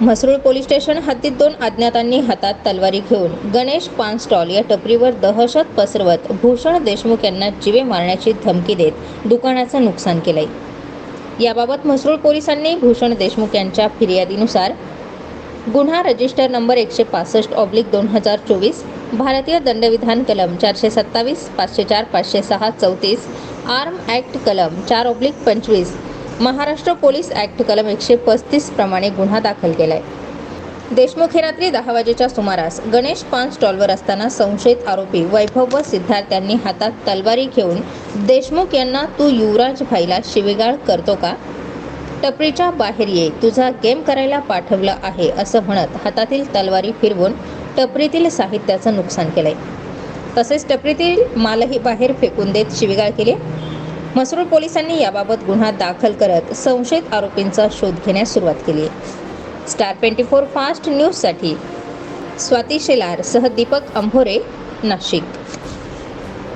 Mhasrul police station हद्दीत दोन अज्ञातांनी हातात तलवारी घेऊन गणेश पान स्टॉल या टपरीवर दहशत पसरवत भूषण देशमुख यांना जीवे मारण्याची धमकी देत दुकानाचं नुकसान केलंय. याबाबत म्हसरूळ पोलिसांनी भूषण देशमुख यांच्या फिर्यादीनुसार गुन्हा रजिस्टर नंबर एकशे पासष्ट ऑब्लिक दोन हजार चोवीस भारतीय दंडविधान कलम चारशे सत्तावीस पाचशे चार पाचशे सहा चौतीस आर्म ॲक्ट कलम चार ऑब्लिक पंचवीस महाराष्ट्र पोलीस ॲक्ट कलम एकशे पस्तीस प्रमाणे गुन्हा दाखल केलाय. देशमुख हे रात्री दहा वाजेच्या सुमारास गणेश पान स्टॉलवर असताना संशयित आरोपी वैभव व सिद्धार्थ यांनी हातात तलवारी घेऊन देशमुख यांना तू युवराज भाईला शिवेगाळ करतो का? टपरीच्या बाहेर ये तुझा गेम करायला पाठवलं आहे असं म्हणत हातातील तलवारी फिरवून टपरीतील साहित्याचं नुकसान केलंय. तसेच टपरीतील मालही बाहेर फेकून देत शिवीगाळ केली मसरूळ पोलिसांनी याबाबत गुन्हा दाखल करत संशयित आरोपींचा शोध घेण्यास सुरुवात केली. स्टार ट्वेंटी फोर फास्ट न्यूजसाठी स्वाती शेलार सह दीपक अंभोरे नाशिक.